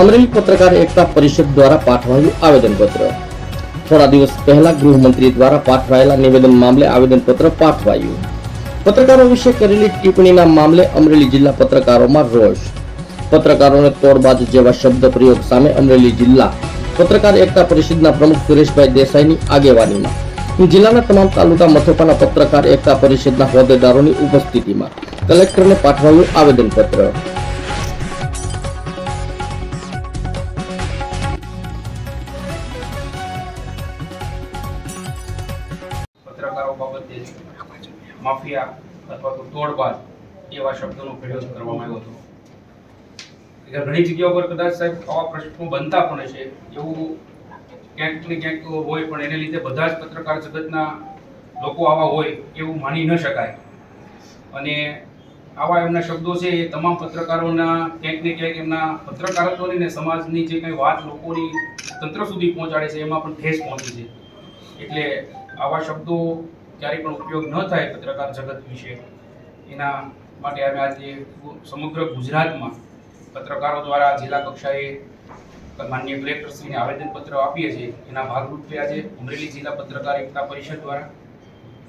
અમરેલી પત્રકાર એકતા પરિષદ દ્વારા પાઠવાયું આવેદનપત્ર. થોડા દિવસ પહેલા ગૃહમંત્રી દ્વારા પાઠવાયેલા નિવેદન મામલે આવેદનપત્ર પાઠવાયું. પત્રકારો વિશે કરેલી ટિપ્પણીના મામલે અમરેલી જિલ્લા પત્રકારોમાં રોષ. પત્રકારોને તોડબાજ જેવા શબ્દ પ્રયોગ સામે અમરેલી જિલ્લા પત્રકાર એકતા પરિષદના પ્રમુખ સુરેશભાઈ દેસાઈની આગેવાનીમાં. જિલ્લાના તમામ તાલુકા મથકોના પત્રકાર એકતા પરિષદના હોદ્દેદારોની ઉપસ્થિતિમાં કલેક્ટરને પાઠવાયું આવેદનપત્ર. પત્રકારો બાબતે માફિયા અથવા તો તોડબાદ એવા શબ્દોનો પ્રયોગ કરવામાં આવ્યો હતો. ઘણી જગ્યાઓ પર કદાચ સાહેબ આવા પ્રશ્નો બનતા પણ છે એવું ક્યાંક ને ક્યાંક હોય, પણ એને લીધે બધા જ પત્રકાર જગતના લોકો આવા હોય એવું માની ન શકાય. અને આવા એમના શબ્દો છે એ તમામ પત્રકારોના ક્યાંક ને ક્યાંક એમના પત્રકારત્વની ને સમાજની જે કંઈ વાત લોકોની તંત્ર સુધી પહોંચાડે છે, એમાં પણ ઠેસ પહોંચી છે. એટલે આવા શબ્દો ક્યારેય પણ ઉપયોગ ન થાય પત્રકાર જગત વિશે, એના માટે અમે આજે સમગ્ર ગુજરાતમાં પત્રકારો દ્વારા જિલ્લા કક્ષાએ માન્ય કલેક્ટરશ્રીને આવેદનપત્ર આપીએ છીએ. એના ભાગરૂપે આજે અમરેલી જિલ્લા પત્રકાર એકતા પરિષદ દ્વારા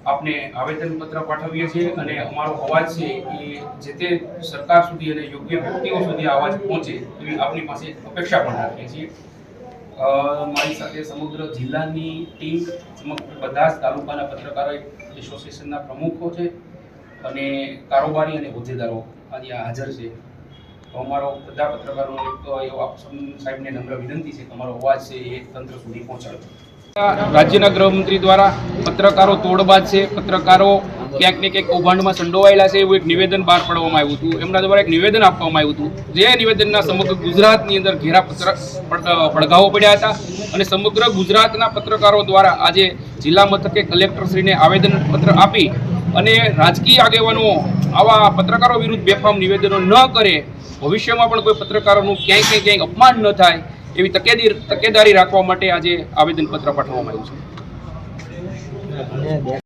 આપને આવેદનપત્ર પાઠવીએ છીએ અને અમારો અવાજ છે એ જે તે સરકાર સુધી અને યોગ્ય વ્યક્તિઓ સુધી અવાજ પહોંચે એવી આપની પાસે અપેક્ષા પણ રાખીએ છીએ. મારી સાથે સમગ્ર જિલ્લાની ટીમ, સમગ્ર બધા જ તાલુકાના પત્રકારો, એસોસિએશનના પ્રમુખો છે અને કારોબારી અને હોદ્દેદારો આજે હાજર છે. તો અમારો બધા પત્રકારો એક એવો આપ સાહેબને નમ્ર વિનંતી છે કે અમારો અવાજ છે એ તંત્ર સુધી પહોંચાડો. રાજ્યના ગૃહમંત્રી દ્વારા પત્રકારો તોડબાજ છે. પત્રકારો ક્યાંક ને ક્યાંક કૌભાંડમાં સંડોવાયેલા છે એવું એક નિવેદન બહાર પાડવામાં આવ્યું હતું. એમના દ્વારા એક નિવેદન આપવામાં આવ્યું હતું. જે નિવેદનના સમગ્ર ગુજરાતની અંદર ઘેરા પત્ર પડ- પડઘાઓ પડ્યા હતા અને સમગ્ર ગુજરાતના પત્રકારો દ્વારા આજે જિલ્લા મથકે કલેક્ટરશ્રીને આવેદનપત્ર આપી અને રાજકીય આગેવાનો આવા પત્રકારો વિરુદ્ધ બેફામ નિવેદનો ન કરે, ભવિષ્યમાં પણ કોઈ પત્રકારોનું ક્યાંય ક્યાંય ક્યાંય અપમાન ન થાય એવી તકેદી, તકેદારી રાખવા માટે આજે આવેદનપત્ર પાઠવવામાં આવ્યું છે.